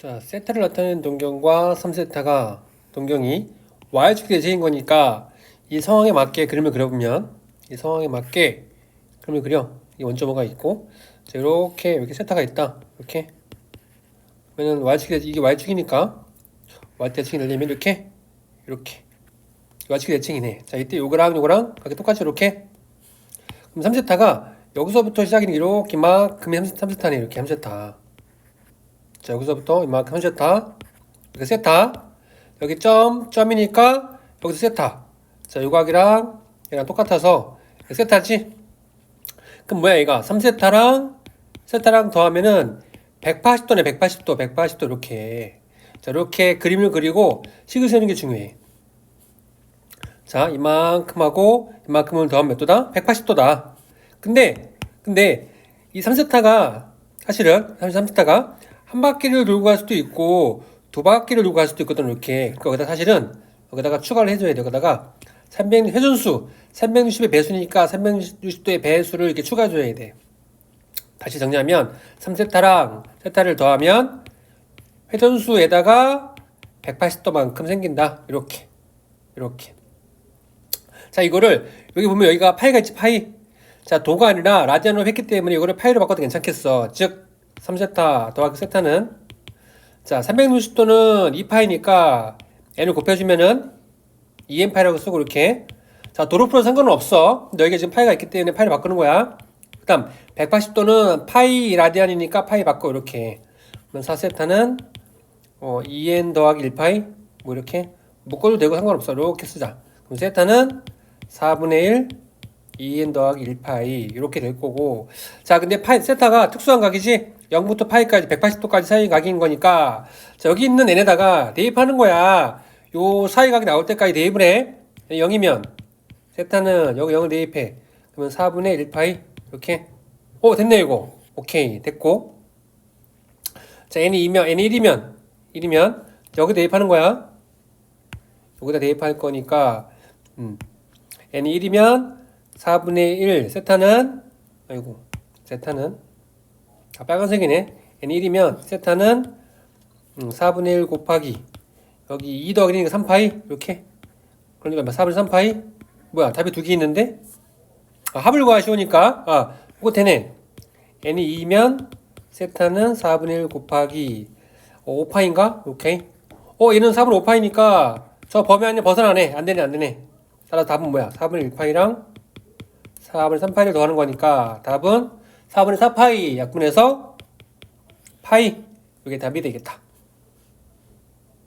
자, 세타를 나타내는 동경과 3세타가 동경이 y축이 대칭인 거니까 이 상황에 맞게 그림을 그려보면 이 상황에 맞게 그림을 그려. 이 원점호가 있고. 자, 이렇게 이렇게 세타가 있다. 이렇게. 그러면 y축이 이게 y축이니까 y 대칭이 되려면 이렇게 이렇게. y축이 대칭이네. 자 이때 요거랑 요거랑 이렇게 똑같이 이렇게. 그럼 3세타가 여기서부터 시작이니 이렇게 이만큼이 3세타네. 이렇게 3세타 자 여기서부터 이만큼 3세타. 이렇게 세타. 여기 점 점이니까 여기서 세타. 자 요각이랑 얘랑 똑같아서 세타지? 그럼 뭐야 얘가? 3세타랑 세타랑 더하면은 180도네 180도 180도 이렇게. 자 이렇게 그림을 그리고 식을 세는 게 중요해. 자 이만큼하고 이만큼을 더하면 몇 도다? 180도다. 근데 근데 이 3세타가 사실은 3세타가 한 바퀴를 돌고 갈 수도 있고 두 바퀴를 돌고 갈 수도 있거든 이렇게. 그러니까 여기다 사실은 여기다가 추가를 해줘야 돼 여기다가 300 회전수. 360의 배수니까 360도의 배수를 이렇게 추가해줘야 돼. 다시 정리하면 3세타랑 세타를 더하면 회전수에다가 180도만큼 생긴다. 이렇게. 이렇게. 자 이거를 여기 보면 여기가 파이가 있지 파이? 자 도가 아니라 라디안으로 했기 때문에 이거를 파이로 바꿔도 괜찮겠어. 즉 3세타 더하기 세타는? 자 360도는 2파이니까 n을 곱해주면은 2n파이라고 쓰고 이렇게. 자 도로프로 상관은 없어. 여기가 지금 파이가 있기 때문에 파이를 바꾸는 거야. 그 다음 180도는 파이 라디안이니까 파이 바꿔 이렇게. 그러면 4세타는 어, 2n 더하기 1파이? 뭐 이렇게 묶어도 되고 상관없어. 이렇게 쓰자. 그럼 세타는 4분의 1 2n 더하기 1파이 이렇게 될 거고. 자 근데 파이 세타가 특수한 각이지? 0부터 파이까지 180도까지 사이 각인 거니까. 자 여기 있는 n에다가 대입하는 거야. 요 사이 각이 나올 때까지 대입을 해. 0이면. 세타는 여기 0을 대입해. 그러면 4분의 1파이 이렇게. 오 됐네 이거. 오케이 됐고. 자 n이 2면 n이 1이면. 1이면 여기 대입하는 거야. 여기다 대입할 거니까. 음. n이 1이면 4분의 1 세타는 아이고 세타는 아 빨간색이네. n이 1이면 세타는 음, 4분의 1 곱하기 여기 2 더하기 1이니까 3파이? 이렇게. 그러니까 몇 4분의 3파이? 뭐야 답이 두 개 있는데? 아, 합을 구하 쉬우니까 아 이거 되네 n이 2면 세타는 4분의 1 곱하기 어, 5파인가? 오케이. 어 얘는 4분의 5파이니까 저 범위 안에 벗어나네. 안되네 안되네. 따라서 답은 뭐야? 4분의 1파이랑 4분의 3파이를 더하는 거니까 답은 4분의 4파이. 약분해서 파이. 이게 답이 되겠다